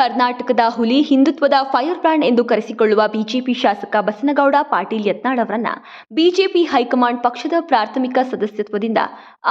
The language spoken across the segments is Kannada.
ಕರ್ನಾಟಕದ ಹುಲಿ ಹಿಂದುತ್ವದ ಫೈರ್ ಬ್ರ್ಯಾಂಡ್ ಎಂದು ಕರೆಸಿಕೊಳ್ಳುವ ಬಿಜೆಪಿ ಶಾಸಕ ಬಸನಗೌಡ ಪಾಟೀಲ್ ಯತ್ನಾಳ್ ಅವರನ್ನ ಬಿಜೆಪಿ ಹೈಕಮಾಂಡ್ ಪಕ್ಷದ ಪ್ರಾಥಮಿಕ ಸದಸ್ಯತ್ವದಿಂದ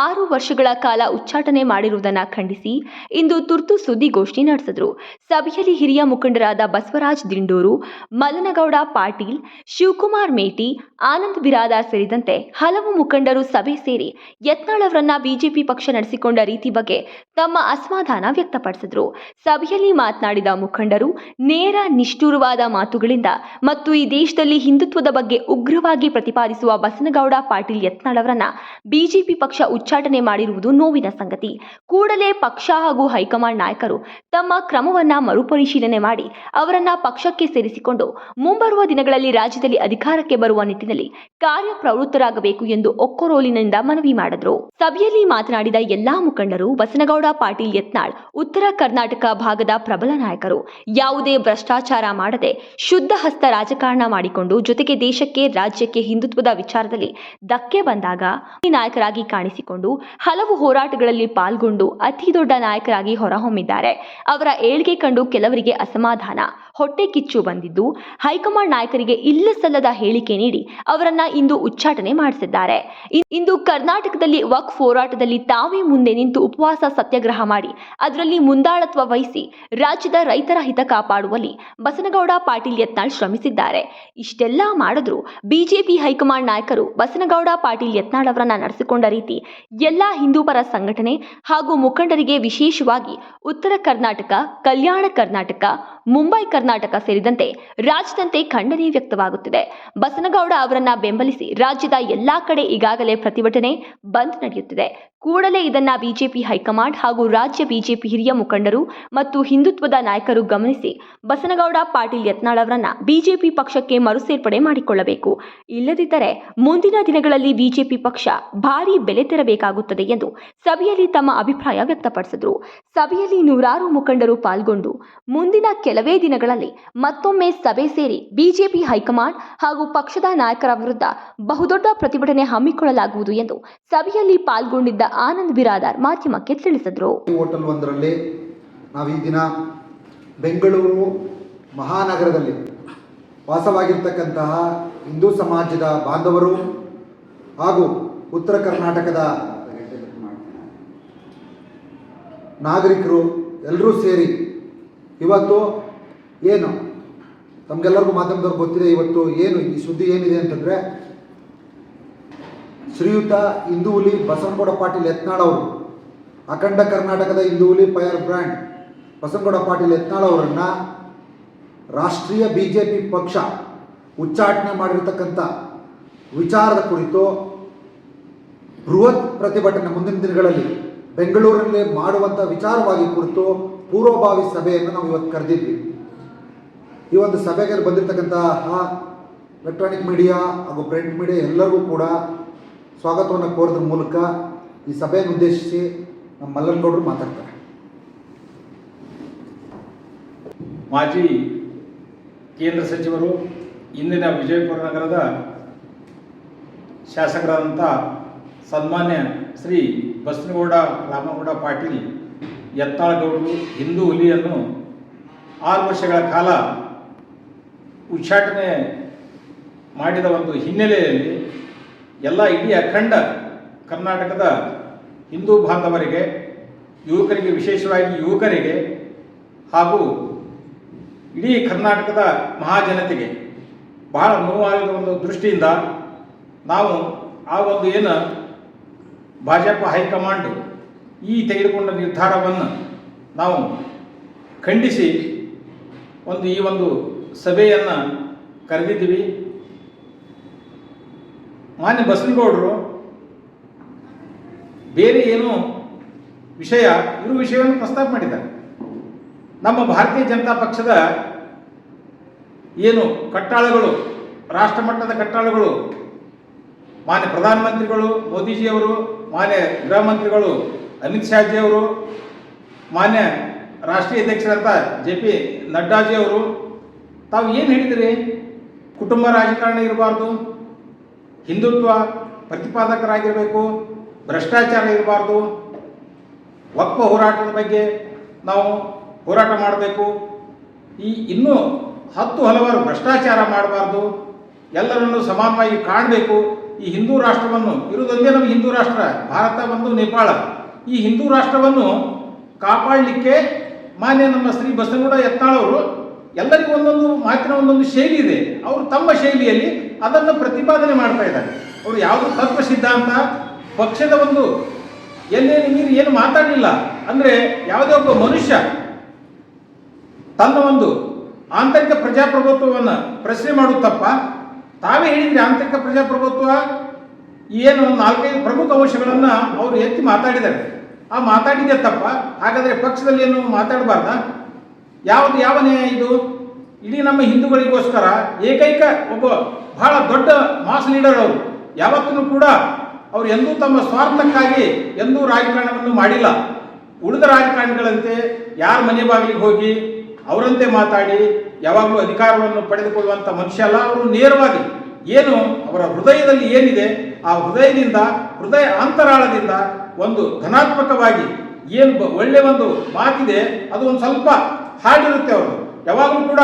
ಆರು ವರ್ಷಗಳ ಕಾಲ ಉಚ್ಚಾಟನೆ ಮಾಡಿರುವುದನ್ನು ಖಂಡಿಸಿ ಇಂದು ತುರ್ತು ಸುದ್ದಿಗೋಷ್ಠಿ ನಡೆಸಿದರು. ಸಭೆಯಲ್ಲಿ ಹಿರಿಯ ಮುಖಂಡರಾದ ಬಸವರಾಜ್ ದಿಂಡೂರು, ಮಲ್ಲನಗೌಡ ಪಾಟೀಲ್, ಶಿವಕುಮಾರ್ ಮೇಟಿ, ಆನಂದ್ ಬಿರಾದಾರ್ ಸೇರಿದಂತೆ ಹಲವು ಮುಖಂಡರು ಸಭೆ ಸೇರಿ ಯತ್ನಾಳ್ ಅವರನ್ನ ಬಿಜೆಪಿ ಪಕ್ಷ ನಡೆಸಿಕೊಂಡ ರೀತಿ ಬಗ್ಗೆ ತಮ್ಮ ಅಸಮಾಧಾನ ವ್ಯಕ್ತಪಡಿಸಿದರು. ಸಭೆಯಲ್ಲಿ ಮಾತನಾಡಿದ ಮುಖಂಡರು ನೇರ ನಿಷ್ಠುರವಾದ ಮಾತುಗಳಿಂದ ಮತ್ತು ಈ ದೇಶದಲ್ಲಿ ಹಿಂದುತ್ವದ ಬಗ್ಗೆ ಉಗ್ರವಾಗಿ ಪ್ರತಿಪಾದಿಸುವ ಬಸನಗೌಡ ಪಾಟೀಲ್ ಯತ್ನಾಳ್ ಅವರನ್ನ ಬಿಜೆಪಿ ಪಕ್ಷ ಉಚ್ಚಾಟನೆ ಮಾಡಿರುವುದು ನೋವಿನ ಸಂಗತಿ. ಕೂಡಲೇ ಪಕ್ಷ ಹಾಗೂ ಹೈಕಮಾಂಡ್ ನಾಯಕರು ತಮ್ಮ ಕ್ರಮವನ್ನ ಮರುಪರಿಶೀಲನೆ ಮಾಡಿ ಅವರನ್ನ ಪಕ್ಷಕ್ಕೆ ಸೇರಿಸಿಕೊಂಡು ಮುಂಬರುವ ದಿನಗಳಲ್ಲಿ ರಾಜ್ಯದಲ್ಲಿ ಅಧಿಕಾರಕ್ಕೆ ಬರುವ ನಿಟ್ಟಿನಲ್ಲಿ ಕಾರ್ಯಪ್ರವೃತ್ತರಾಗಬೇಕು ಎಂದು ಒಕ್ಕೊರೋಲಿನಿಂದ ಮನವಿ ಮಾಡಿದರು. ಸಭೆಯಲ್ಲಿ ಮಾತನಾಡಿದ ಎಲ್ಲಾ ಮುಖಂಡರು ಬಸನಗೌಡ ಪಾಟೀಲ್ ಯತ್ನಾಳ್ ಉತ್ತರ ಕರ್ನಾಟಕ ಭಾಗದ ಪ್ರಬಲ ನಾಯಕರು. ಯಾವುದೇ ಭ್ರಷ್ಟಾಚಾರ ಮಾಡದೆ ಶುದ್ಧ ಹಸ್ತ ರಾಜಕಾರಣ ಮಾಡಿಕೊಂಡು ಜೊತೆಗೆ ದೇಶಕ್ಕೆ, ರಾಜ್ಯಕ್ಕೆ ಹಿಂದುತ್ವದ ವಿಚಾರದಲ್ಲಿ ಧಕ್ಕೆ ಬಂದಾಗ ನಾಯಕರಾಗಿ ಕಾಣಿಸಿಕೊಂಡು ಹಲವು ಹೋರಾಟಗಳಲ್ಲಿ ಪಾಲ್ಗೊಂಡು ಅತಿ ದೊಡ್ಡ ನಾಯಕರಾಗಿ ಹೊರಹೊಮ್ಮಿದ್ದಾರೆ. ಅವರ ಏಳ್ಗೆ ಕಂಡು ಕೆಲವರಿಗೆ ಅಸಮಾಧಾನ. ಹೊಟ್ಟೆ ಕಿಚ್ಚು ಬಂದಿದ್ದು ಹೈಕಮಾಂಡ್ ನಾಯಕರಿಗೆ ಇಲ್ಲ ಸಲ್ಲದ ಹೇಳಿಕೆ ನೀಡಿ ಅವರನ್ನ ಇಂದು ಉಚ್ಚಾಟನೆ ಮಾಡಿಸಿದ್ದಾರೆ. ಇಂದು ಕರ್ನಾಟಕದಲ್ಲಿ ವಕ್ ಹೋರಾಟದಲ್ಲಿ ತಾವೇ ಮುಂದೆ ನಿಂತು ಉಪವಾಸ ಸತ್ಯಾಗ್ರಹ ಮಾಡಿ, ಅದರಲ್ಲಿ ಮುಂದಾಳತ್ವ ವಹಿಸಿ ರಾಜ್ಯದ ರೈತರ ಹಿತ ಕಾಪಾಡುವಲ್ಲಿ ಬಸನಗೌಡ ಪಾಟೀಲ್ ಯತ್ನಾಳ್ ಶ್ರಮಿಸಿದ್ದಾರೆ. ಇಷ್ಟೆಲ್ಲ ಮಾಡಿದ್ರು ಬಿಜೆಪಿ ಹೈಕಮಾಂಡ್ ನಾಯಕರು ಬಸನಗೌಡ ಪಾಟೀಲ್ ಯತ್ನಾಳ್ ಅವರನ್ನ ನಡೆಸಿಕೊಂಡ ರೀತಿ ಎಲ್ಲಾ ಹಿಂದೂಪರ ಸಂಘಟನೆ ಹಾಗೂ ಮುಖಂಡರಿಗೆ ವಿಶೇಷವಾಗಿ ಉತ್ತರ ಕರ್ನಾಟಕ, ಕಲ್ಯಾಣ ಕರ್ನಾಟಕ, ಮುಂಬೈ ಕರ್ನಾಟಕ ಸೇರಿದಂತೆ ರಾಜ್ಯದಂತೆ ಖಂಡನೆ ವ್ಯಕ್ತವಾಗುತ್ತಿದೆ. ಬಸನಗೌಡ ಅವರನ್ನ ಬೆಂಬಲಿಸಿ ರಾಜ್ಯದ ಎಲ್ಲಾ ಕಡೆ ಈಗಾಗಲೇ ಪ್ರತಿಭಟನೆ ಬಂದ್ ನಡೆಯುತ್ತಿದೆ. ಕೂಡಲೇ ಇದನ್ನ ಬಿಜೆಪಿ ಹೈಕಮಾಂಡ್ ಹಾಗೂ ರಾಜ್ಯ ಬಿಜೆಪಿ ಹಿರಿಯ ಮುಖಂಡರು ಮತ್ತು ಹಿಂದುತ್ವದ ನಾಯಕರು ಗಮನಿಸಿ. ಬಸನಗೌಡ, ಪಾಟೀಲ್ ಯತ್ನಾಳ್ ಅವರನ್ನ ಬಿಜೆಪಿ ಪಕ್ಷಕ್ಕೆ ಮರುಸೇರ್ಪಡೆ ಮಾಡಿಕೊಳ್ಳಬೇಕು. ಇಲ್ಲದಿದ್ದರೆ ಮುಂದಿನ ದಿನಗಳಲ್ಲಿ ಬಿಜೆಪಿ ಪಕ್ಷ ಭಾರೀ ಬೆಲೆ ತೆರಬೇಕಾಗುತ್ತದೆ ಎಂದು ಸಭೆಯಲ್ಲಿ ತಮ್ಮ ಅಭಿಪ್ರಾಯ ವ್ಯಕ್ತಪಡಿಸಿದರು. ಸಭೆಯಲ್ಲಿ ನೂರಾರು ಮುಖಂಡರು ಪಾಲ್ಗೊಂಡು ಮುಂದಿನ ಕೆಲವೇ ದಿನಗಳಲ್ಲಿ ಮತ್ತೊಮ್ಮೆ ಸಭೆ ಸೇರಿ ಬಿಜೆಪಿ ಹೈಕಮಾಂಡ್ ಹಾಗೂ ಪಕ್ಷದ ನಾಯಕರ ವಿರುದ್ಧ ಬಹುದೊಡ್ಡ ಪ್ರತಿಭಟನೆ ಹಮ್ಮಿಕೊಳ್ಳಲಾಗುವುದು ಎಂದು ಸಭೆಯಲ್ಲಿ ಪಾಲ್ಗೊಂಡಿದ್ದ ಆನಂದ್ ಬಿರಾದಾರ್ ಮಾಧ್ಯಮಕ್ಕೆ ತಿಳಿಸಿದರು. ಹೋಟೆಲ್ ಒಂದರಲ್ಲಿ ನಾವು ಈ ದಿನ ಬೆಂಗಳೂರು ಮಹಾನಗರದಲ್ಲಿ ವಾಸವಾಗಿರ್ತಕ್ಕಂತಹ ಹಿಂದೂ ಸಮಾಜದ ಬಾಂಧವರು ಹಾಗೂ ಉತ್ತರ ಕರ್ನಾಟಕದ ನಾಗರಿಕರು ಎಲ್ಲರೂ ಸೇರಿ ಇವತ್ತು ಏನು? ತಮಗೆಲ್ಲರಿಗೂ ಮಾಧ್ಯಮದವ್ರಿಗೆ ಗೊತ್ತಿದೆ, ಇವತ್ತು ಏನು ಈ ಸುದ್ದಿ ಏನಿದೆ ಅಂತಂದರೆ ಶ್ರೀಯುತ ಇಂದೂಲಿ ಬಸವನಗೌಡ ಪಾಟೀಲ್ ಯತ್ನಾಳ್ ಅವರು, ಅಖಂಡ ಕರ್ನಾಟಕದ ಇಂದೂಲಿ ಫೈರ್ ಬ್ರ್ಯಾಂಡ್, ಬಸವನಗೌಡ ಪಾಟೀಲ್ ಯತ್ನಾಳ್ ಅವರನ್ನು ರಾಷ್ಟ್ರೀಯ ಬಿ ಜೆ ಪಿ ಪಕ್ಷ ಉಚ್ಚಾಟನೆ ಮಾಡಿರ್ತಕ್ಕಂಥ ವಿಚಾರದ ಕುರಿತು ಬೃಹತ್ ಪ್ರತಿಭಟನೆ ಮುಂದಿನ ದಿನಗಳಲ್ಲಿ ಬೆಂಗಳೂರಿನಲ್ಲಿ ಮಾಡುವಂಥ ವಿಚಾರವಾಗಿ ಕುರಿತು ಪೂರ್ವಭಾವಿ ಸಭೆಯನ್ನು ನಾವು ಇವತ್ತು ಕರೆದಿದ್ವಿ. ಈ ಒಂದು ಸಭೆಗೆ ಬಂದಿರತಕ್ಕಂತಹ ಎಲೆಕ್ಟ್ರಾನಿಕ್ ಮೀಡಿಯಾ ಹಾಗೂ ಪ್ರಿಂಟ್ ಮೀಡಿಯಾ ಎಲ್ಲರಿಗೂ ಕೂಡ ಸ್ವಾಗತವನ್ನು ಕೋರಿದ್ರ ಮೂಲಕ ಈ ಸಭೆಯನ್ನು ಉದ್ದೇಶಿಸಿ ನಮ್ಮ ಮಲ್ಲನಗೌಡರು ಮಾತಾಡ್ತಾರೆ. ಮಾಜಿ ಕೇಂದ್ರ ಸಚಿವರು ಇಂದಿನ ವಿಜಯಪುರ ನಗರದ ಶಾಸಕರಾದಂಥ ಸನ್ಮಾನ್ಯ ಶ್ರೀ ಬಸನಗೌಡ ರಾಮಗೌಡ ಪಾಟೀಲ್ ಎತ್ತಾಳಗೌಡರು ಹಿಂದೂ ಹುಲಿಯನ್ನು ಆರು ವರ್ಷಗಳ ಕಾಲ ಉಚ್ಚಾಟನೆ ಮಾಡಿದ ಒಂದು ಹಿನ್ನೆಲೆಯಲ್ಲಿ ಎಲ್ಲ ಇಡೀ ಅಖಂಡ ಕರ್ನಾಟಕದ ಹಿಂದೂ ಬಾಂಧವರಿಗೆ, ಯುವಕರಿಗೆ, ವಿಶೇಷವಾಗಿ ಯುವಕರಿಗೆ ಹಾಗೂ ಇಡೀ ಕರ್ನಾಟಕದ ಮಹಾಜನತೆಗೆ ಬಹಳ ನೋವಾಗಿರುವ ಒಂದು ದೃಷ್ಟಿಯಿಂದ ನಾವು ಆ ಒಂದು ಏನು ಭಾಜಪ ಹೈಕಮಾಂಡ್ ಈ ತೆಗೆದುಕೊಂಡ ನಿರ್ಧಾರವನ್ನು ನಾವು ಖಂಡಿಸಿ ಒಂದು ಈ ಒಂದು ಸಭೆಯನ್ನು ಕರೆದಿದ್ದೀವಿ. ಮಾನ್ಯ ಬಸನಗೌಡರು, ಬೇರೆ ಏನು ವಿಷಯ, ಇವರು ವಿಷಯವನ್ನು ಪ್ರಸ್ತಾಪ ಮಾಡಿದ್ದಾರೆ. ನಮ್ಮ ಭಾರತೀಯ ಜನತಾ ಪಕ್ಷದ ಏನು ಕಟ್ಟಾಳಗಳು, ರಾಷ್ಟ್ರ ಮಟ್ಟದ ಕಟ್ಟಾಳಗಳು, ಮಾನ್ಯ ಪ್ರಧಾನಮಂತ್ರಿಗಳು ಮೋದಿಜಿಯವರು ಮಾನ್ಯ ಗೃಹ ಮಂತ್ರಿಗಳು ಅಮಿತ್ ಶಾಜಿಯವರು ಮಾನ್ಯ ರಾಷ್ಟ್ರೀಯ ಅಧ್ಯಕ್ಷರಂತ ಜೆ ಪಿ ನಡ್ಡಾಜಿಯವರು ತಾವು ಏನು ಹೇಳಿದಿರಿ? ಕುಟುಂಬ ರಾಜಕಾರಣ ಇರಬಾರ್ದು ಹಿಂದುತ್ವ ಪ್ರತಿಪಾದಕರಾಗಿರಬೇಕು, ಭ್ರಷ್ಟಾಚಾರ ಇರಬಾರ್ದು. ಒಪ್ಪ ಹೋರಾಟದ ಬಗ್ಗೆ ನಾವು ಹೋರಾಟ ಮಾಡಬೇಕು. ಈ ಇನ್ನೂ ಹತ್ತು ಹಲವಾರು ಭ್ರಷ್ಟಾಚಾರ ಮಾಡಬಾರ್ದು. ಎಲ್ಲರನ್ನು ಸಮಾನವಾಗಿ ಕಾಣಬೇಕು. ಈ ಹಿಂದೂ ರಾಷ್ಟ್ರವನ್ನು ಇರುವುದೊಂದೇ ನಮ್ಮ ಹಿಂದೂ ರಾಷ್ಟ್ರ, ಭಾರತ ಒಂದು ನೇಪಾಳ, ಈ ಹಿಂದೂ ರಾಷ್ಟ್ರವನ್ನು ಕಾಪಾಡಲಿಕ್ಕೆ ಮಾನ್ಯ ನಮ್ಮ ಶ್ರೀ ಬಸವಗೌಡ ಎತ್ತಾಳವರು ಎಲ್ಲರಿಗೂ ಒಂದೊಂದು ಮಾತಿನ ಒಂದೊಂದು ಶೈಲಿ ಇದೆ. ಅವರು ತಮ್ಮ ಶೈಲಿಯಲ್ಲಿ ಅದನ್ನು ಪ್ರತಿಪಾದನೆ ಮಾಡ್ತಾ ಇದ್ದಾರೆ. ಅವರು ಯಾವುದು ತತ್ವ ಸಿದ್ಧಾಂತ ಪಕ್ಷದ ಒಂದು ಎಲ್ಲೇನು ನೀರು ಏನು ಮಾತಾಡಲಿಲ್ಲ. ಅಂದರೆ ಯಾವುದೇ ಒಬ್ಬ ಮನುಷ್ಯ ತನ್ನ ಒಂದು ಆಂತರಿಕ ಪ್ರಜಾಪ್ರಭುತ್ವವನ್ನು ಪ್ರಶ್ನೆ ಮಾಡುತ್ತಪ್ಪ ತಪ್ಪ. ತಾವೇ ಹೇಳಿದ್ರೆ ಆಂತರಿಕ ಪ್ರಜಾಪ್ರಭುತ್ವ ಏನು ಒಂದು ನಾಲ್ಕೈದು ಪ್ರಮುಖ ಅಂಶಗಳನ್ನು ಅವರು ಎತ್ತಿ ಮಾತಾಡಿದ್ದಾರೆ. ಆ ಮಾತಾಡಿದೆ ತಪ್ಪ. ಹಾಗಾದರೆ ಪಕ್ಷದಲ್ಲಿ ಏನು ಮಾತಾಡಬಾರ್ದ? ಯಾವುದು ಯಾವ ನ್ಯಾಯ ಇದು? ಇಡೀ ನಮ್ಮ ಹಿಂದೂಗಳಿಗೋಸ್ಕರ ಏಕೈಕ ಒಬ್ಬ ಬಹಳ ದೊಡ್ಡ ಮಾಸ್ ಲೀಡರ್ ಅವರು. ಯಾವತ್ತೂ ಕೂಡ ಅವರು ಎಂದೂ ತಮ್ಮ ಸ್ವಾರ್ಥಕ್ಕಾಗಿ ಎಂದೂ ರಾಜಕಾರಣವನ್ನು ಮಾಡಿಲ್ಲ. ಉಳಿದ ರಾಜಕಾರಣಿಗಳಂತೆ ಯಾರ ಮನೆ ಬಾಗಿಲಿಗೆ ಹೋಗಿ ಅವರಂತೆ ಮಾತಾಡಿ, ಯಾವಾಗಲೂ ಅಧಿಕಾರವನ್ನು ಪಡೆದುಕೊಳ್ಳುವಂಥ ಮನುಷ್ಯ ಅಲ್ಲ, ಅವರು ನೇರವಾಗಿ ಏನು ಅವರ ಹೃದಯದಲ್ಲಿ ಏನಿದೆ, ಆ ಹೃದಯದಿಂದ, ಹೃದಯ ಅಂತರಾಳದಿಂದ ಒಂದು ಧನಾತ್ಮಕವಾಗಿ ಏನು ಬ- ಒಳ್ಳೆ ಒಂದು ಮಾತಿದೆ, ಅದು ಒಂದು ಸ್ವಲ್ಪ ಹಾಡಿರುತ್ತೆ ಅವರು ಯಾವಾಗಲೂ ಕೂಡ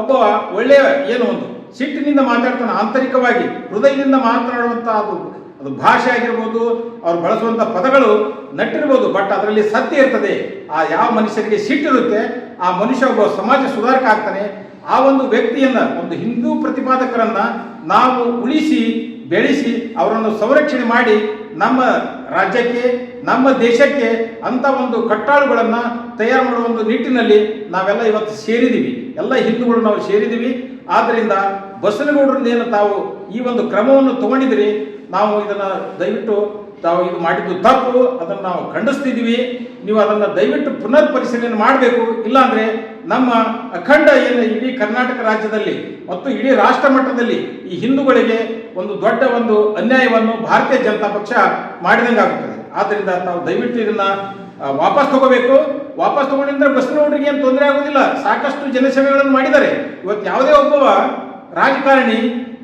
ಒಬ್ಬ ಒಳ್ಳೆಯ ಏನು ಒಂದು ಸಿಟ್ಟಿನಿಂದ ಮಾತಾಡ್ತಾನೆ ಆಂತರಿಕವಾಗಿ, ಹೃದಯದಿಂದ ಮಾತನಾಡುವಂಥ ಅದು ಅದು ಭಾಷೆ ಆಗಿರ್ಬೋದು, ಅವ್ರು ಬಳಸುವಂಥ ಪದಗಳು ನಟ್ಟಿರ್ಬೋದು ಬಟ್ ಅದರಲ್ಲಿ ಸತ್ಯ ಇರ್ತದೆ. ಆ ಯಾವ ಮನುಷ್ಯರಿಗೆ ಸಿಟ್ಟಿರುತ್ತೆ ಆ ಮನುಷ್ಯ ಒಬ್ಬ ಸಮಾಜ ಸುಧಾರಕ ಆಗ್ತಾನೆ. ಆ ಒಂದು ವ್ಯಕ್ತಿಯನ್ನ, ಒಂದು ಹಿಂದೂ ಪ್ರತಿಪಾದಕರನ್ನ ನಾವು ಉಳಿಸಿ, ಬೆಳೆಸಿ, ಅವರನ್ನು ಸಂರಕ್ಷಣೆ ಮಾಡಿ ನಮ್ಮ ರಾಜ್ಯಕ್ಕೆ ನಮ್ಮ ದೇಶಕ್ಕೆ ಅಂತ ಒಂದು ಕಟ್ಟಾಳುಗಳನ್ನ ತಯಾರು ಮಾಡುವ ಒಂದು ನಿಟ್ಟಿನಲ್ಲಿ ನಾವೆಲ್ಲ ಇವತ್ತು ಸೇರಿದ್ದೀವಿ ಎಲ್ಲ ಹಿಂದೂಗಳು ನಾವು ಸೇರಿದ್ದೀವಿ ಆದ್ದರಿಂದ ಏನು ತಾವು ಈ ಒಂದು ಕ್ರಮವನ್ನು ತಗೊಂಡಿದ್ರಿ ನಾವು ಇದನ್ನ ದಯವಿಟ್ಟು ತಾವು ಇದು ಮಾಡಿದ್ದು ತಪ್ಪು, ಅದನ್ನು ನಾವು ಖಂಡಿಸ್ತಿದ್ದೀವಿ. ನೀವು ಅದನ್ನು ದಯವಿಟ್ಟು ಪುನರ್ ಪರಿಶೀಲನೆ ಮಾಡಬೇಕು. ಇಲ್ಲಾಂದರೆ ನಮ್ಮ ಅಖಂಡ ಏನು ಇಡೀ ಕರ್ನಾಟಕ ರಾಜ್ಯದಲ್ಲಿ ಮತ್ತು ಇಡೀ ರಾಷ್ಟ್ರ ಮಟ್ಟದಲ್ಲಿ ಈ ಹಿಂದೂಗಳಿಗೆ ಒಂದು ದೊಡ್ಡ ಒಂದು ಅನ್ಯಾಯವನ್ನು ಭಾರತೀಯ ಜನತಾ ಪಕ್ಷ ಮಾಡಿದಂಗಾಗುತ್ತದೆ. ಆದ್ದರಿಂದ ತಾವು ದಯವಿಟ್ಟು ಇದನ್ನ ವಾಪಸ್ ತಗೋಬೇಕು. ವಾಪಸ್ ತಗೊಂಡಿದ್ರೆ ಬಸ್ನವರಿಗೆ ಏನು ತೊಂದರೆ ಆಗೋದಿಲ್ಲ. ಸಾಕಷ್ಟು ಜನಸೇವೆಗಳನ್ನು ಮಾಡಿದ್ದಾರೆ. ಇವತ್ತು ಯಾವುದೇ ಒಬ್ಬವ ರಾಜಕಾರಣಿ,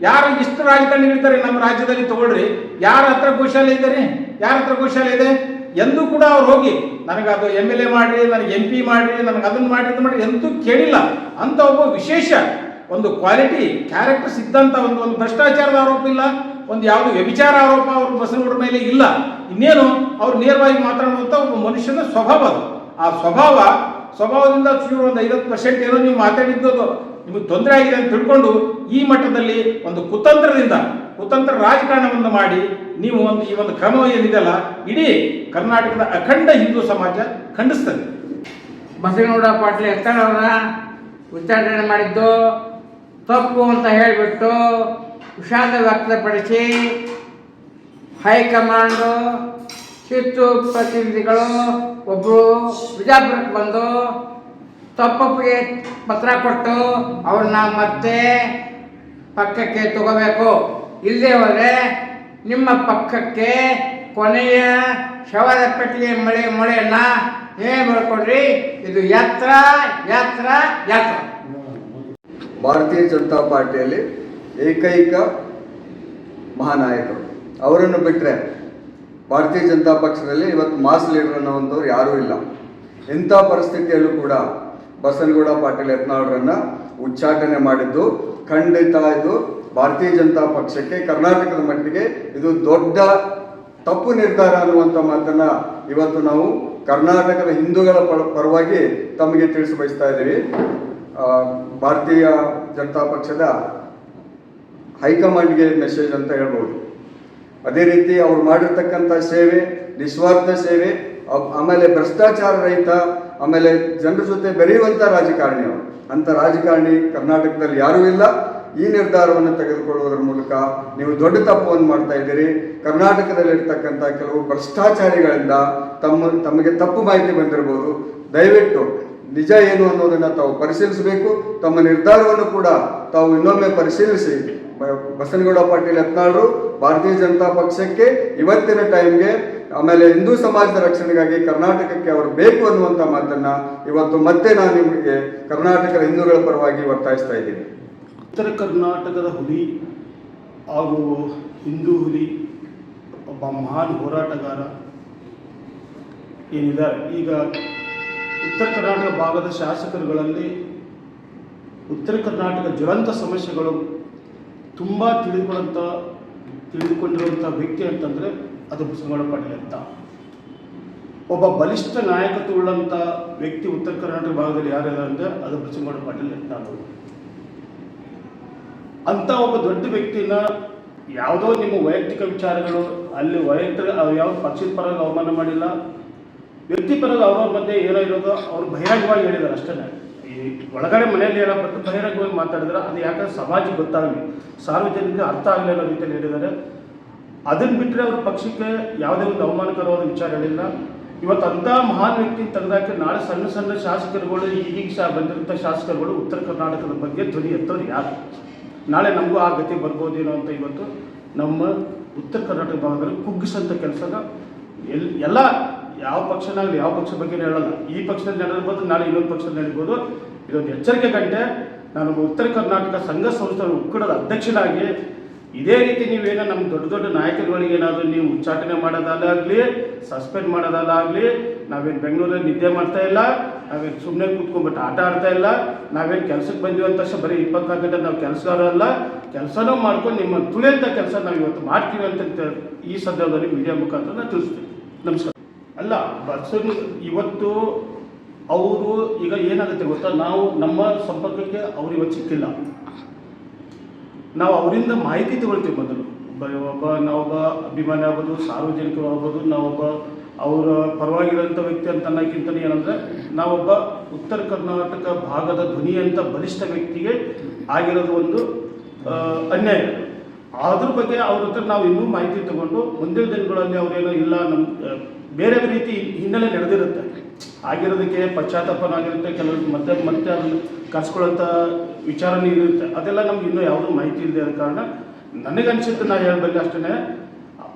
ಯಾರು ಇಷ್ಟು ಇರ್ತಾರೆ ನಮ್ಮ ರಾಜ್ಯದಲ್ಲಿ ತಗೊಳ್ರಿ. ಯಾರ ಹತ್ರ ಗೋಶಾಲೆ ಇದ್ದಾರೆ? ಯಾರ ಹತ್ರ ಗೋಶಾಲೆ ಇದೆ? ಎಂದೂ ಕೂಡ ಅವ್ರು ಹೋಗಿ, ನನಗೆ ಅದು ಎಂ ಎಲ್ ಎ ಮಾಡಿರಿ, ನನಗೆ ಎಂ ಪಿ ಮಾಡಿರಿ, ನನಗೆ ಅದನ್ನು ಮಾಡಿ ಇದು ಮಾಡ್ರಿ ಎಂತೂ ಕೇಳಿಲ್ಲ. ಅಂತ ಒಬ್ಬ ವಿಶೇಷ, ಒಂದು ಕ್ವಾಲಿಟಿ ಕ್ಯಾರೆಕ್ಟರ್ ಇದ್ದಂಥ ಒಂದು ಒಂದು ಭ್ರಷ್ಟಾಚಾರದ ಆರೋಪ ಇಲ್ಲ. ಒಂದು ಯಾವುದು ವ್ಯಭಿಚಾರ ಆರೋಪ ಅವ್ರ ಬಸವನಗೌಡ ಮೇಲೆ ಇಲ್ಲ. ಇನ್ನೇನು, ಅವ್ರು ನೇರವಾಗಿ ಮಾತಾಡುವಂಥ ಒಬ್ಬ ಮನುಷ್ಯನ ಸ್ವಭಾವ ಅದು. ಆ ಸ್ವಭಾವ, ಸ್ವಭಾವದಿಂದ ಚೂರು ಒಂದು ಐವತ್ತು ಪರ್ಸೆಂಟ್ ಏನೋ ನೀವು ಮಾತಾಡಿದ್ದು ನಿಮಗೆ ತೊಂದರೆ ಆಗಿದೆ ಅಂತ ತಿಳ್ಕೊಂಡು ಈ ಮಟ್ಟದಲ್ಲಿ ಒಂದು ಕುತಂತ್ರದಿಂದ, ಕುತಂತ್ರ ರಾಜಕಾರಣವನ್ನು ಮಾಡಿ ನೀವು ಒಂದು ಈ ಒಂದು ಕ್ರಮ ಏನಿದೆಯಲ್ಲ ಇಡೀ ಕರ್ನಾಟಕದ ಅಖಂಡ ಹಿಂದೂ ಸಮಾಜ ಖಂಡಿಸ್ತದೆ. ಬಸವೇಗೌಡ ಪಾಟೀಲ್ ಎತ್ತರವರ ಉಚ್ಚಾಟನೆ ಮಾಡಿದ್ದು, ತಪ್ಪು ಅಂತ ಹೇಳಿಬಿಟ್ಟು, ವಿಷಾದ ವ್ಯಕ್ತಪಡಿಸಿ ಹೈಕಮಾಂಡು, ಶಿಸ್ತು ಪ್ರತಿನಿಧಿಗಳು ಒಬ್ಬರು ಬಿಜಾಪುರಕ್ಕೆ ಬಂದು ತಪ್ಪೊಪ್ಪಿಗೆ ಪತ್ರ ಕೊಟ್ಟು ಅವ್ರನ್ನ ಮತ್ತೆ ಪಕ್ಕಕ್ಕೆ ತಗೋಬೇಕು. ಇಲ್ಲದೆ ಹೋದರೆ ನಿಮ್ಮ ಪಕ್ಕಕ್ಕೆ ಕೊನೆಯ ಶವದ ಪೆಟ್ಟಿಗೆ ಮಳೆ, ಮೊಳೆಯನ್ನು ನೀವೇ ಬರ್ಕೊಡ್ರಿ ಇದು ಯಾತ್ರ ಯಾತ್ರ ಯಾತ್ರ. ಭಾರತೀಯ ಜನತಾ ಪಾರ್ಟಿಯಲ್ಲಿ ಏಕೈಕ ಮಹಾನಾಯಕರು. ಅವರನ್ನು ಬಿಟ್ಟರೆ ಭಾರತೀಯ ಜನತಾ ಪಕ್ಷದಲ್ಲಿ ಇವತ್ತು ಮಾಸ್ ಲೀಡರ್ ಅನ್ನೋವಂಥವ್ರು ಯಾರೂ ಇಲ್ಲ. ಇಂಥ ಪರಿಸ್ಥಿತಿಯಲ್ಲೂ ಕೂಡ ಬಸನಗೌಡ ಪಾಟೀಲ್ ಯತ್ನಾಳರನ್ನು ಉಚ್ಚಾಟನೆ ಮಾಡಿದ್ದು, ಖಂಡಿತ ಇದು ಭಾರತೀಯ ಜನತಾ ಪಕ್ಷಕ್ಕೆ, ಕರ್ನಾಟಕದ ಮಟ್ಟಿಗೆ ಇದು ದೊಡ್ಡ ತಪ್ಪು ನಿರ್ಧಾರ ಅನ್ನುವಂಥ ಮಾತನ್ನು ಇವತ್ತು ನಾವು ಕರ್ನಾಟಕದ ಹಿಂದೂಗಳ ಪರ- ಪರವಾಗಿ ತಮಗೆ ತಿಳಿಸಿ ಬಯಸ್ತಾ ಇದ್ದೀವಿ. ಭಾರತೀಯ ಜನತಾ ಪಕ್ಷದ ಹೈಕಮಾಂಡ್ಗೆ ಮೆಸೇಜ್ ಅಂತ ಹೇಳ್ಬೋದು. ಅದೇ ರೀತಿ ಅವ್ರು ಮಾಡಿರ್ತಕ್ಕಂಥ ಸೇವೆ, ನಿಸ್ವಾರ್ಥ ಸೇವೆ ಆಮೇಲೆ ಭ್ರಷ್ಟಾಚಾರ ರಹಿತ, ಆಮೇಲೆ ಜನರ ಜೊತೆ ಬೆರೆಯುವಂಥ ರಾಜಕಾರಣಿ ಅವರು. ಅಂಥ ರಾಜಕಾರಣಿ ಕರ್ನಾಟಕದಲ್ಲಿ ಯಾರೂ ಇಲ್ಲ. ಈ ನಿರ್ಧಾರವನ್ನು ತೆಗೆದುಕೊಳ್ಳುವುದರ ಮೂಲಕ ನೀವು ದೊಡ್ಡ ತಪ್ಪವನ್ನು ಮಾಡ್ತಾ ಇದ್ದೀರಿ. ಕರ್ನಾಟಕದಲ್ಲಿರ್ತಕ್ಕಂಥ ಕೆಲವು ಭ್ರಷ್ಟಾಚಾರಿಗಳಿಂದ ತಮ್ಮ, ತಮಗೆ ತಪ್ಪು ಮಾಹಿತಿ ಬಂದಿರಬಹುದು ದಯವಿಟ್ಟು ನಿಜ ಏನು ಅನ್ನೋದನ್ನು ತಾವು ಪರಿಶೀಲಿಸಬೇಕು. ತಮ್ಮ ನಿರ್ಧಾರವನ್ನು ಕೂಡ ತಾವು ಇನ್ನೊಮ್ಮೆ ಪರಿಶೀಲಿಸಿ ಬಸನಗೌಡ ಪಾಟೀಲ್ ಯತ್ನಾಳರು ಭಾರತೀಯ ಜನತಾ ಪಕ್ಷಕ್ಕೆ ಇವತ್ತಿನ ಟೈಮ್ಗೆ ಆಮೇಲೆ ಹಿಂದೂ ಸಮಾಜದ ರಕ್ಷಣೆಗಾಗಿ ಕರ್ನಾಟಕಕ್ಕೆ ಅವರು ಬೇಕು ಅನ್ನುವಂಥ ಮಾತನ್ನ ಇವತ್ತು ಮತ್ತೆ ನಾನು ನಿಮಗೆ ಕರ್ನಾಟಕದ ಹಿಂದೂಗಳ ಪರವಾಗಿ ಒತ್ತಾಯಿಸ್ತಾ ಇದ್ದೀನಿ. ಉತ್ತರ ಕರ್ನಾಟಕದ ಹುಲಿ ಹಾಗೂ ಹಿಂದೂ ಹುಲಿ ಒಬ್ಬ ಮಹಾನ್ ಹೋರಾಟಗಾರ ಏನಿದ್ದಾರೆ. ಈಗ ಉತ್ತರ ಕರ್ನಾಟಕ ಭಾಗದ ಶಾಸಕರುಗಳಲ್ಲಿ ಉತ್ತರ ಕರ್ನಾಟಕ ಜ್ವಲಂತ ಸಮಸ್ಯೆಗಳು ತುಂಬ ತಿಳಿದುಕೊಳ್ಳಂಥ ತಿಳಿದುಕೊಂಡಿರುವಂಥ ವ್ಯಕ್ತಿ ಅಂತಂದರೆ ಅದು ಬಸವಣ್ಣ ಪಾಟೀಲ್ ಅಂತ. ಒಬ್ಬ ಬಲಿಷ್ಠ ನಾಯಕತ್ವವುಳ್ಳಂಥ ವ್ಯಕ್ತಿ ಉತ್ತರ ಕರ್ನಾಟಕ ಭಾಗದಲ್ಲಿ ಯಾರಿಲ್ಲ ಅಂದರೆ ಅದು ಬಸವಣ್ಣ ಪಾಟೀಲ್ ಅದು ಅಂಥ ಒಬ್ಬ ದೊಡ್ಡ ವ್ಯಕ್ತಿನ ಯಾವುದೋ ನಿಮ್ಮ ವೈಯಕ್ತಿಕ ವಿಚಾರಗಳು, ಅಲ್ಲಿ ವೈಯಕ್ತಿಕ ಯಾವ ಪಕ್ಷದ ಪರವಾಗಿ ಅವಮಾನ ಮಾಡಿಲ್ಲ, ವ್ಯಕ್ತಿ ಪರವಾಗಿ ಅವರ ಮಧ್ಯೆ ಏನೋ ಇರೋದು, ಅವ್ರು ಬಹಿರಂಗವಾಗಿ ಹೇಳಿದ್ದಾರೆ ಅಷ್ಟೇ. ಈ ಒಳಗಡೆ ಮನೆಯಲ್ಲಿ ಏನೋ ಬಂತು ಬಹಿರಂಗವಾಗಿ ಮಾತಾಡಿದ್ರೆ ಅದು ಯಾಕಂದ್ರೆ ಸಮಾಜ ಗೊತ್ತಾಗಲಿ, ಸಾರ್ವಜನಿಕರಿಗೆ ಅರ್ಥ ಆಗಲಿ ಅನ್ನೋ ರೀತಿಯಲ್ಲಿ ಹೇಳಿದ್ದಾರೆ. ಅದನ್ನು ಬಿಟ್ಟರೆ ಅವ್ರ ಪಕ್ಷಕ್ಕೆ ಯಾವುದೇ ಒಂದು ಅವಮಾನಕರವಾದ ವಿಚಾರ ಹೇಳಿಲ್ಲ. ಇವತ್ತು ಅಂಥ ಮಹಾನ್ ವ್ಯಕ್ತಿ ತೆಗೆದಾಕೆ ನಾಳೆ ಸಣ್ಣ ಸಣ್ಣ ಶಾಸಕರುಗಳು ಈಗೀಗ ಶಾ, ಬಂದಿರುವಂಥ ಶಾಸಕರುಗಳು ಉತ್ತರ ಕರ್ನಾಟಕದ ಬಗ್ಗೆ ಧ್ವನಿ ಎತ್ತೋರು ಯಾರು? ನಾಳೆ ನಮಗೂ ಆ ಗತಿ ಬರ್ಬೋದೇನೋ ಅಂತ ಇವತ್ತು ನಮ್ಮ ಉತ್ತರ ಕರ್ನಾಟಕ ಭಾಗದಲ್ಲಿ ಕುಗ್ಗಿಸಂಥ ಕೆಲಸನ ಎಲ್, ಎಲ್ಲ ಯಾವ ಪಕ್ಷನಾಗಲಿ ಯಾವ ಪಕ್ಷ ಬಗ್ಗೆ ಹೇಳಲ್ಲ. ಈ ಪಕ್ಷದಲ್ಲಿ ನಡೆದಿರ್ಬೋದು ನಾಳೆ ಇನ್ನೊಂದು ಪಕ್ಷದಲ್ಲಿ ನಡೀಬೋದು. ಇದೊಂದು ಎಚ್ಚರಿಕೆ ಗಂಟೆ ನಾನು ಉತ್ತರ ಕರ್ನಾಟಕ ಸಂಘ ಸಂಸ್ಥೆಗಳ ಒಕ್ಕೂಟದ ಅಧ್ಯಕ್ಷನಾಗಿ ಇದೇ ರೀತಿ ನೀವೇನೋ ನಮ್ಮ ದೊಡ್ಡ ದೊಡ್ಡ ನಾಯಕರುಗಳಿಗೆ ಏನಾದರೂ ನೀವು ಉಚ್ಚಾಟನೆ ಮಾಡೋದಲ್ಲಾಗಲಿ ಸಸ್ಪೆಂಡ್ ಮಾಡೋದಲ್ಲಾಗಲಿ ನಾವೇನು ಬೆಂಗಳೂರಲ್ಲಿ ನಿದ್ದೆ ಮಾಡ್ತಾ ಇಲ್ಲ, ನಾವೇನು ಸುಮ್ಮನೆ ಕೂತ್ಕೊಂಡ್ಬಿಟ್ಟು ಆಟ ಆಡ್ತಾ ಇಲ್ಲ, ನಾವೇನು ಕೆಲಸಕ್ಕೆ ಬಂದಿವಿ ಅಂತ ತಕ್ಷಣ ಬರೀ ಇಪ್ಪತ್ನಾಲ್ಕು ಗಂಟೆ ನಾವು ಕೆಲಸಗಾರ ಅಲ್ಲ ಕೆಲಸನೂ ಮಾಡ್ಕೊಂಡು ನಿಮ್ಮ ತುಳಿಯಂಥ ಕೆಲಸ ನಾವು ಇವತ್ತು ಮಾಡ್ತೀವಿ ಅಂತ ಈ ಸಂದರ್ಭದಲ್ಲಿ ಮೀಡಿಯಾ ಮುಖಾಂತರ ನಾನು ತಿಳಿಸ್ತೀನಿ. ನಮಸ್ಕಾರ. ಅಲ್ಲ ಬಸ್ಸನ್ನು ಇವತ್ತು ಅವರು ಈಗ ಏನಾಗುತ್ತೆ ಗೊತ್ತಾ? ನಾವು ನಮ್ಮ ಸಂಪರ್ಕಕ್ಕೆ ಅವ್ರು ಇವತ್ತು ಸಿಕ್ಕಿಲ್ಲ. ನಾವು ಅವರಿಂದ ಮಾಹಿತಿ ತಗೊಳ್ತೀವಿ ಮೊದಲು. ಒಬ್ಬ ನಾವೊಬ್ಬ ಅಭಿಮಾನಿ ಆಗ್ಬೋದು ಸಾರ್ವಜನಿಕರು ಆಗ್ಬೋದು ನಾವೊಬ್ಬ ಅವರ ಪರವಾಗಿರೋಂಥ ವ್ಯಕ್ತಿ ಅಂತ ಅನ್ನೋಕ್ಕಿಂತ ಏನಂದರೆ, ನಾವೊಬ್ಬ ಉತ್ತರ ಕರ್ನಾಟಕ ಭಾಗದ ಧ್ವನಿ ಅಂತ ಬಲಿಷ್ಠ ವ್ಯಕ್ತಿಗೆ ಆಗಿರೋದು ಒಂದು ಅನ್ಯಾಯ. ಅದ್ರ ಬಗ್ಗೆ ಅವ್ರ ಹತ್ರ ನಾವು ಇನ್ನೂ ಮಾಹಿತಿ ತಗೊಂಡು ಮುಂದಿನ ದಿನಗಳಲ್ಲಿ ಅವರೇನೋ ಇಲ್ಲ ನಮ್ಮ ಬೇರೆ ರೀತಿ ಹಿನ್ನೆಲೆ ನಡೆದಿರುತ್ತೆ. ಆಗಿರೋದಕ್ಕೆ ಪಶ್ಚಾತ್ತಾಪನಾಗಿರುತ್ತೆ, ಕೆಲವರು ಮತ್ತೆ ಮತ್ತೆ ಅದನ್ನು ಕರ್ಸ್ಕೊಳ್ಳೋಂಥ ವಿಚಾರನೇ ಇರುತ್ತೆ ಅದೆಲ್ಲ ನಮ್ಗೆ ಇನ್ನೂ ಯಾವುದೂ ಮಾಹಿತಿ ಇಲ್ಲದೆ ಇರೋ ಕಾರಣ ನನಗನ್ಸುತ್ತೆ ನಾನು ಹೇಳಬೇಕು ಅಷ್ಟೇ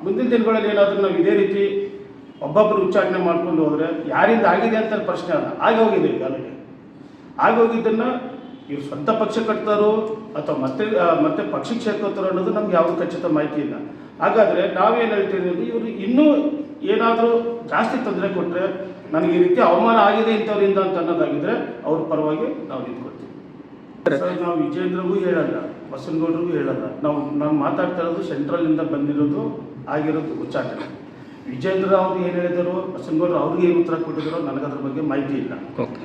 ಮುಂದಿನ ದಿನಗಳಲ್ಲಿ ಏನಾದರೂ ನಾವು ಇದೇ ರೀತಿ ಒಬ್ಬೊಬ್ಬರು ಉಚ್ಚಾಟನೆ ಮಾಡ್ಕೊಂಡು ಹೋದರೆ ಯಾರಿಂದ ಆಗಿದೆ ಅಂತ ಪ್ರಶ್ನೆ ಅಲ್ಲ. ಆಗಿ ಹೋಗಿದೆ ಈಗ ಅಲ್ಲಿಗೆ ಆಗಿ ಹೋಗಿದ್ದನ್ನು ಇವ್ರು ಸ್ವಂತ ಪಕ್ಷ ಕಟ್ತಾರೋ ಅಥವಾ ಮತ್ತೆ ಮತ್ತೆ ಪಕ್ಷಕ್ಕೆ ಸೇರ್ಕೋತಾರೋ ಅನ್ನೋದು ನಮ್ಗೆ ಯಾವುದೂ ಖಚಿತ ಮಾಹಿತಿ ಇಲ್ಲ. ಹಾಗಾದರೆ ನಾವೇನು ಹೇಳ್ತೀವಿ ಇವರು ಇನ್ನೂ ಏನಾದರೂ ಜಾಸ್ತಿ ತೊಂದರೆ ಕೊಟ್ಟರೆ ನನಗೆ ಈ ರೀತಿ ಅವಮಾನ ಆಗಿದೆ ಇಂಥವ್ರಿಂದ ಅಂತ ಅನ್ನೋದಾಗಿದ್ರೆ ಅವ್ರ ಪರವಾಗಿ ನಾವು ನಿಂತ್ಕೊಳ್ತೀವಿ. ಸರ್ ನಾವು ವಿಜೇಂದ್ರಗೂ ಹೇಳಲ್ಲ ಬಸನಗೌಡರಿಗೂ ಹೇಳಲ್ಲ. ನಾವು ನಾವು ಮಾತಾಡ್ತಾ ಇರೋದು ಸೆಂಟ್ರಲಿಂದ ಬಂದಿರೋದು ಆಗಿರೋದು ಉಚ್ಚಾಟನೆ. ವಿಜೇಂದ್ರ ಅವ್ರು ಏನು ಹೇಳಿದರು ಬಸನಗೌಡರು ಅವ್ರಿಗೆ ಏನು ಉತ್ತರ ಕೊಟ್ಟಿದ್ರು ನನಗೆ ಅದ್ರ ಬಗ್ಗೆ ಮಾಹಿತಿ ಇಲ್ಲ.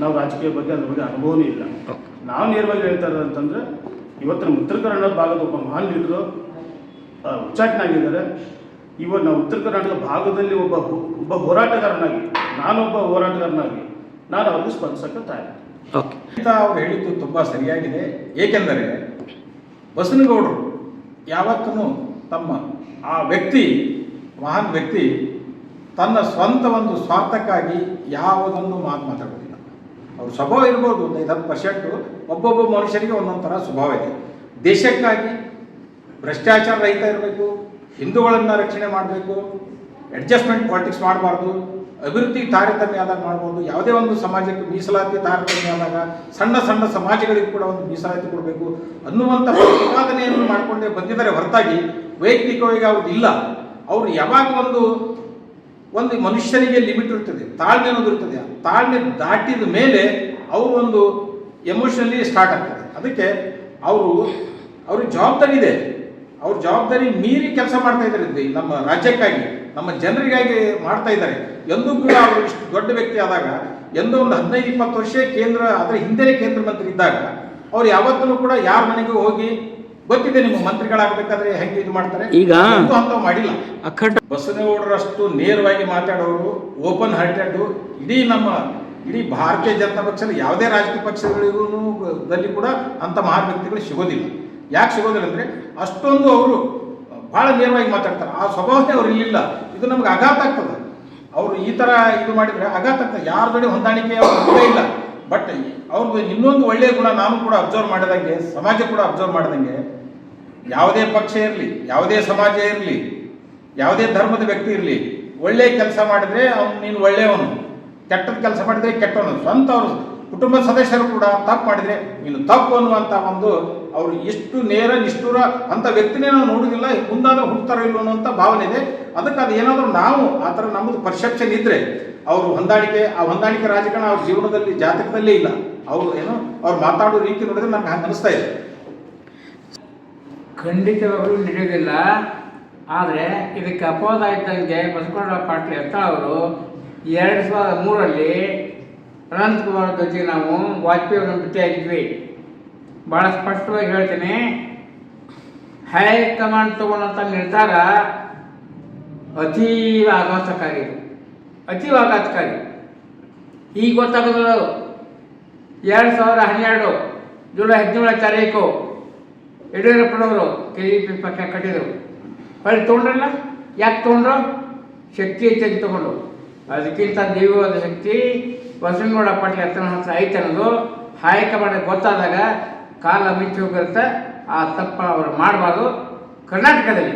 ನಾವು ರಾಜಕೀಯ ಬಗ್ಗೆ ಅದ್ರ ಬಗ್ಗೆ ಅನುಭವನೂ ಇಲ್ಲ. ನಾವು ನೇರವಾಗಿ ಹೇಳ್ತಾ ಇರೋದು ಅಂತಂದರೆ ಇವತ್ತಿನ ನಮ್ಮ ಉತ್ತರ ಕನ್ನಡ ಭಾಗದ ಒಬ್ಬ ಮಹಾನ್ ಲೀಡರು ಉಚ್ಚಾಟನೆ ಆಗಿದ್ದಾರೆ ಇವತ್ತು ನಾವು ಉತ್ತರ ಕರ್ನಾಟಕ ಭಾಗದಲ್ಲಿ ಒಬ್ಬ ಒಬ್ಬ ಹೋರಾಟಗಾರನಾಗಿ ನಾನೊಬ್ಬ ಹೋರಾಟಗಾರನಾಗಿ ನಾನು ಅವ್ರಿಗೆ ಸ್ಪಂದಿಸಕ್ಕೆ ತಯಾರಿ. ಅಂತ ಅವ್ರು ಹೇಳಿದ್ದು ತುಂಬ ಸರಿಯಾಗಿದೆ. ಏಕೆಂದರೆ ಬಸನಗೌಡರು ಯಾವತ್ತೂ ತಮ್ಮ ಆ ವ್ಯಕ್ತಿ ಮಹಾನ್ ವ್ಯಕ್ತಿ ತನ್ನ ಸ್ವಂತ ಒಂದು ಸ್ವಾರ್ಥಕ್ಕಾಗಿ ಯಾವುದನ್ನು ಮಾತು ಮಾತಾಡೋದಿಲ್ಲ ಅವ್ರ ಸ್ವಭಾವ ಇರ್ಬೋದು ಒಂದು ಐದತ್ತು ಪರ್ಸೆಂಟು ಒಬ್ಬೊಬ್ಬ ಮನುಷ್ಯರಿಗೆ ಒಂದೊಂದು ಥರ ಸ್ವಭಾವ ಇದೆ. ದೇಶಕ್ಕಾಗಿ ಭ್ರಷ್ಟಾಚಾರ ರಹಿತ ಇರಬೇಕು ಹಿಂದೂಗಳನ್ನು ರಕ್ಷಣೆ ಮಾಡಬೇಕು ಅಡ್ಜಸ್ಟ್ಮೆಂಟ್ ಪಾಲಿಟಿಕ್ಸ್ ಮಾಡಬಾರ್ದು ಅಭಿವೃದ್ಧಿ ತಾರತಮ್ಯ ಆದಾಗ ಮಾಡ್ಬೋದು. ಯಾವುದೇ ಒಂದು ಸಮಾಜಕ್ಕೆ ಮೀಸಲಾತಿ ತಾರತಮ್ಯ ಆದಾಗ ಸಣ್ಣ ಸಣ್ಣ ಸಮಾಜಗಳಿಗೆ ಕೂಡ ಒಂದು ಮೀಸಲಾತಿ ಕೊಡಬೇಕು ಅನ್ನುವಂಥ ಪ್ರತಿಪಾದನೆಯನ್ನು ಮಾಡಿಕೊಂಡೇ ಬಂದಿದ್ದಾರೆ. ಹೊರತಾಗಿ ವೈಯಕ್ತಿಕವಾಗಿ ಅವ್ರದ್ದು ಇಲ್ಲ. ಅವರು ಯಾವಾಗ ಒಂದು ಒಂದು ಮನುಷ್ಯನಿಗೆ ಲಿಮಿಟ್ ಇರ್ತದೆ, ತಾಳ್ಮೆ ಅನ್ನೋದು ಇರ್ತದೆ. ತಾಳ್ಮೆ ದಾಟಿದ ಮೇಲೆ ಅವರು ಒಂದು ಎಮೋಷನಲಿ ಸ್ಟಾರ್ಟ್ ಆಗ್ತದೆ. ಅದಕ್ಕೆ ಅವರು ಅವ್ರಿಗೆ ಜವಾಬ್ದಾರಿ ಇದೆ. ಅವ್ರ ಜವಾಬ್ದಾರಿ ಮೀರಿ ಕೆಲಸ ಮಾಡ್ತಾ ಇದ್ದಾರೆ. ಇದು ನಮ್ಮ ರಾಜ್ಯಕ್ಕಾಗಿ, ನಮ್ಮ ಜನರಿಗಾಗಿ ಮಾಡ್ತಾ ಇದ್ದಾರೆ. ಎಂದೂ ಕೂಡ ಅವರು ಇಷ್ಟು ದೊಡ್ಡ ವ್ಯಕ್ತಿ ಆದಾಗ ಎಂದೋ ಒಂದು ಹದಿನೈದು ಇಪ್ಪತ್ತು ವರ್ಷ ಕೇಂದ್ರ ಅದರ ಹಿಂದೆ ಕೇಂದ್ರ ಮಂತ್ರಿ ಇದ್ದಾಗ ಅವ್ರು ಯಾವತ್ತೂ ಕೂಡ ಯಾರ ಮನೆಗೂ ಹೋಗಿ ಗೊತ್ತಿದೆ ನಿಮ್ಮ ಮಂತ್ರಿಗಳಾಗಬೇಕಾದ್ರೆ ಹೆಂಗೆ ಇದು ಮಾಡ್ತಾರೆ? ಈಗ- ಅಂತ ಮಾಡಿಲ್ಲ. ಅಖಂಡ ಬಸವನಗೌಡರಷ್ಟು ನೇರವಾಗಿ ಮಾತಾಡೋರು ಓಪನ್ ಹಾರ್ಟೆಡ್ ಇಡೀ ನಮ್ಮ ಇಡೀ ಭಾರತೀಯ ಜನತಾ ಪಕ್ಷದ ಯಾವುದೇ ರಾಜಕೀಯ ಪಕ್ಷಗಳಿಗೂ ದಲ್ಲಿ ಕೂಡ ಅಂತ ಮಹಾನ್ ವ್ಯಕ್ತಿಗಳು ಸಿಗೋದಿಲ್ಲ. ಯಾಕೆ ಸಿಗೋದಿಲ್ಲ ಅಂದರೆ ಅಷ್ಟೊಂದು ಅವರು ಭಾಳ ನೇರವಾಗಿ ಮಾತಾಡ್ತಾರೆ. ಆ ಸ್ವಭಾವನೇ ಅವ್ರು ಇಲ್ಲಿಲ್ಲ. ಇದು ನಮ್ಗೆ ಆಘಾತ ಆಗ್ತದೆ. ಅವರು ಈ ಥರ ಇದು ಮಾಡಿದರೆ ಆಘಾತ ಯಾರ ಜೊತೆ ಹೊಂದಾಣಿಕೆ ಇಲ್ಲ. ಬಟ್ ಅವ್ರದ್ದು ಇನ್ನೊಂದು ಒಳ್ಳೆಯ ಗುಣ ನಾನು ಕೂಡ ಅಬ್ಸರ್ವ್ ಮಾಡಿದಂಗೆ, ಸಮಾಜ ಕೂಡ ಅಬ್ಸರ್ವ್ ಮಾಡಿದಂಗೆ, ಯಾವುದೇ ಪಕ್ಷ ಇರಲಿ, ಯಾವುದೇ ಸಮಾಜ ಇರಲಿ, ಯಾವುದೇ ಧರ್ಮದ ವ್ಯಕ್ತಿ ಇರಲಿ ಒಳ್ಳೆಯ ಕೆಲಸ ಮಾಡಿದ್ರೆ ಅವ್ನು ನೀನು ಒಳ್ಳೆಯವನು, ಕೆಟ್ಟದ ಕೆಲಸ ಮಾಡಿದ್ರೆ ಕೆಟ್ಟವನು. ಸ್ವಂತ ಅವರು ಕುಟುಂಬದ ಸದಸ್ಯರು ಕೂಡ ತಪ್ಪು ಮಾಡಿದ್ರೆ ನೀನು ತಪ್ಪು ಅನ್ನುವಂಥ ಒಂದು ಅವರು ಎಷ್ಟು ನೇರ ನಿಷ್ಠುರ ಅಂತ ವ್ಯಕ್ತಿನೇ ನಾವು ನೋಡೋದಿಲ್ಲ ಮುಂದಾದ ಹುಡ್ತಾರೋ ಇಲ್ಲೋ ಅನ್ನೋಂಥ ಭಾವನೆ ಇದೆ. ಅದಕ್ಕೆ ಅದು ಏನಾದರೂ ನಾವು ಆ ಥರ ನಮ್ಮದು ಪರ್ಸೆಪ್ಷನ್ ಇದ್ದರೆ ಅವರು ಹೊಂದಾಣಿಕೆ, ಆ ಹೊಂದಾಣಿಕೆ ರಾಜಕಾರಣ ಅವ್ರ ಜೀವನದಲ್ಲಿ, ಜಾತಕದಲ್ಲೇ ಇಲ್ಲ. ಅವರು ಏನು, ಅವ್ರು ಮಾತಾಡೋ ರೀತಿ ನೋಡಿದ್ರೆ ನಮ್ಗೆ ಹಂಗೆ ಅನಿಸ್ತಾ ಇದೆ. ಖಂಡಿತವಾಗಲೂ ನಡೆಯೋದಿಲ್ಲ ಆದರೆ ಇದಕ್ಕೆ ಅಪೋದ ಆಯ್ತಂಗೆ ಬಸವರಾಜ ಪಾಟೀಲ್ ಅಂತ ಅವರು ಎರಡು ಸಾವಿರದ ಮೂರರಲ್ಲಿ ಅನಂತಕುಮಾರ್ ಜೊತೆಗೆ ನಾವು ವಾಜಪೇಯಿ ಅವರನ್ನು ಭೇಟಿಯಾಗಿದ್ವಿ. ಭಾಳ ಸ್ಪಷ್ಟವಾಗಿ ಹೇಳ್ತೀನಿ. ಹೈಕಮಾಂಡ್ ತಗೊಂಡಂಥ ನಿರ್ಧಾರ ಅತೀವ ಆಘಾತಕಾರಿ. ಅತೀವ ಆಘಾತಕಾರಿ. ಈಗ ಗೊತ್ತಾಗೋದು. ಎರಡು ಸಾವಿರ ಹನ್ನೆರಡು ಜುಲೈ ಹದಿನೇಳನೇ ತಾರೀಕು ಯಡಿಯೂರಪ್ಪನವರು ಕೆ ಇ ಪಿ ಪಕ್ಷ ಕಟ್ಟಿದರು. ಅಲ್ಲಿ ತೊಗೊಂಡ್ರಲ್ಲ? ಯಾಕೆ ತೊಗೊಂಡ್ರು? ಶಕ್ತಿ ಹೆಚ್ಚಾಗಿ ತಗೊಂಡು. ಅದಕ್ಕಿಂತ ದೈವವಾದ ಶಕ್ತಿ ಬಸವನಗೌಡ ಪಾಟೀಲ್ ಹತ್ತಿರ ಹತ್ರ ಐತೆ ಅನ್ನೋದು. ಹೈಕಮಾಂಡ್ ಗೊತ್ತಾದಾಗ ಕಾಲ ಮಿಚ್ಚಿ ಹೋಗಿರುತ್ತೆ ಆ ತಪ್ಪ ಅವರು ಮಾಡಬಾರ್ದು. ಕರ್ನಾಟಕದಲ್ಲಿ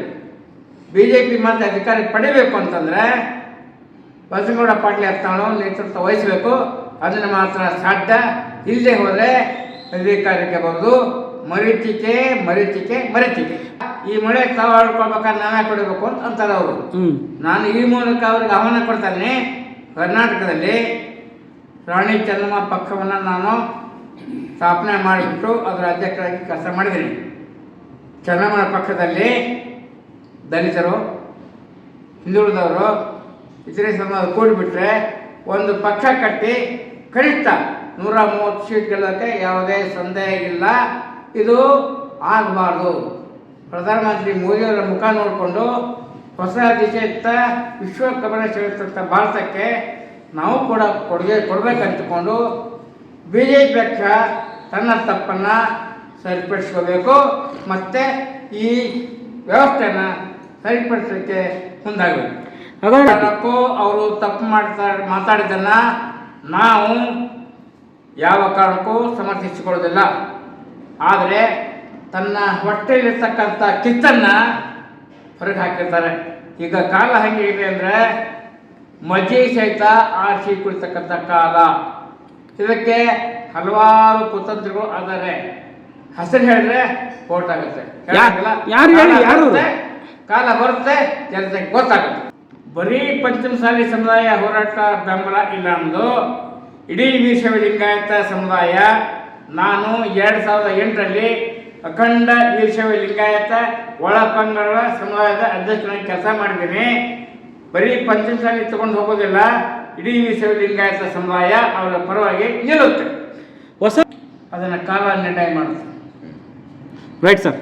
ಬಿ ಜೆ ಪಿ ಮತ್ತೆ ಅಧಿಕಾರ ಪಡಿಬೇಕು ಅಂತಂದರೆ ಬಸನಗೌಡ ಪಾಟೀಲ್ ಹತ್ತಾಳು ನೇತೃತ್ವ ವಹಿಸಬೇಕು ಅದನ್ನು ಮಾತ್ರ ಸಾಧ್ಯ. ಇಲ್ಲದೆ ಹೋದರೆ ಅಧಿಕಾರಕ್ಕೆ ಬರೋದು ಮರೀಚಿಕೆ ಮರೀಚಿಕೆ ಮರೀಚಿಕೆ ಈ ಮಳೆ ತಾವು ಆಡ್ಕೊಳ್ಬೇಕಾದ್ರೆ ನಾವೇ ಕೊಡಬೇಕು ಅಂತ ಅಂತಾರೆ ಅವರು. ನಾನು ಈ ಮೂಲಕ ಅವ್ರಿಗೆ ಆಹ್ವಾನ ಕೊಡ್ತಾನೆ ಕರ್ನಾಟಕದಲ್ಲಿ ರಾಣಿ ಚೆನ್ನಮ್ಮ ಪಕ್ಷವನ್ನು ನಾನು ಸ್ಥಾಪನೆ ಮಾಡಿಬಿಟ್ಟು ಅದರ ಅಧ್ಯಕ್ಷರಾಗಿ ಕೆಲಸ ಮಾಡಿದ್ದೀನಿ. ಚೆನ್ನಮ್ಮನ ಪಕ್ಷದಲ್ಲಿ ದಲಿತರು, ಹಿಂದುಳಿದವರು, ಇತರೆ ಸಮಾಜ ಕೂಡಿಬಿಟ್ರೆ ಒಂದು ಪಕ್ಷ ಕಟ್ಟಿ ಕನಿಷ್ಠ ನೂರ ಮೂವತ್ತು ಸೀಟ್ ಯಾವುದೇ ಸಂದೇಹ ಇಲ್ಲ. ಇದು ಆಗಬಾರ್ದು. ಪ್ರಧಾನಮಂತ್ರಿ ಮೋದಿಯವರ ಮುಖ ನೋಡಿಕೊಂಡು ಹೊಸ ದಿಶೆಯತ್ತ ವಿಶ್ವ ಗಮನ ಸೆಳೆತಂಥ ಭಾರತಕ್ಕೆ ನಾವು ಕೂಡ ಕೊಡುಗೆ ಕೊಡಬೇಕಂತಕೊಂಡು ಬಿ ಜೆ ಪಿ ಪಕ್ಷ ತನ್ನ ತಪ್ಪನ್ನು ಸರಿಪಡಿಸ್ಕೋಬೇಕು ಮತ್ತು ಈ ವ್ಯವಸ್ಥೆನ ಸರಿಪಡಿಸೋಕ್ಕೆ ಮುಂದಾಗಬೇಕು. ತಪ್ಪು ಅವರು ತಪ್ಪು ಮಾಡ್ತಾ ಮಾತಾಡಿದ್ದನ್ನು ನಾವು ಯಾವ ಕಾರಣಕ್ಕೂ ಸಮರ್ಥಿಸಿಕೊಳ್ಳೋದಿಲ್ಲ. ಆದರೆ ತನ್ನ ಹೊಟ್ಟೆಯಲ್ಲಿರ್ತಕ್ಕಂಥ ಕಿತ್ತನ್ನು ಹೊರಗೆ ಹಾಕಿರ್ತಾರೆ. ಈಗ ಕಾಲ ಹೆಂಗೆ ಇದೆ ಅಂದರೆ ಮಜ್ಜಿ ಸಹಿತ ಆರಿಸಿ ಕುಳಿತಕ್ಕಂಥ ಕಾಲ. ಇದಕ್ಕೆ ಹಲವಾರು ಕುತಂತ್ರಗಳು ಆದರೆ. ಹೆಸರು ಹೇಳಿದ್ರೆ ಕೋರ್ಟ್ ಆಗುತ್ತೆ. ಯಾರು ಹೇಳಿ, ಕಾಲ ಯಾರು? ಬರುತ್ತೆ, ಕಾಲ ಬರುತ್ತೆ ಜನತೆಗೆ ಗೊತ್ತಾಗುತ್ತೆ. ಬರೀ ಪಂಚಮಸಾಲಿ ಸಮುದಾಯ ಹೋರಾಟ ಬೆಂಬಲ ಇಲ್ಲ ಅನ್ನೋದು. ಇಡೀ ವೀರಶೈವ ಲಿಂಗಾಯತ ಸಮುದಾಯ ನಾನು ಎರಡು ಸಾವಿರದ ಎಂಟರಲ್ಲಿ ಅಖಂಡ ವೀರಶೈವ ಲಿಂಗಾಯತ ಒಳ ಪಂಗಡ ಸಮುದಾಯದ ಅಧ್ಯಕ್ಷನಾಗಿ ಕೆಲಸ ಮಾಡಿದ್ದೀನಿ. ಬರೀ ಪಂಚಮಸಾಲಿ ತಗೊಂಡು ಹೋಗೋದಿಲ್ಲ ಇಡೀ ವೀರಶೈವ ಲಿಂಗಾಯತ ಸಮುದಾಯ ಅವರ ಪರವಾಗಿ ನಿಲ್ಲುತ್ತೆ. ಹೊಸ ಅದನ್ನು ಕಾಲ ನಿರ್ಣಯ ಮಾಡುತ್ತೆ. Right sir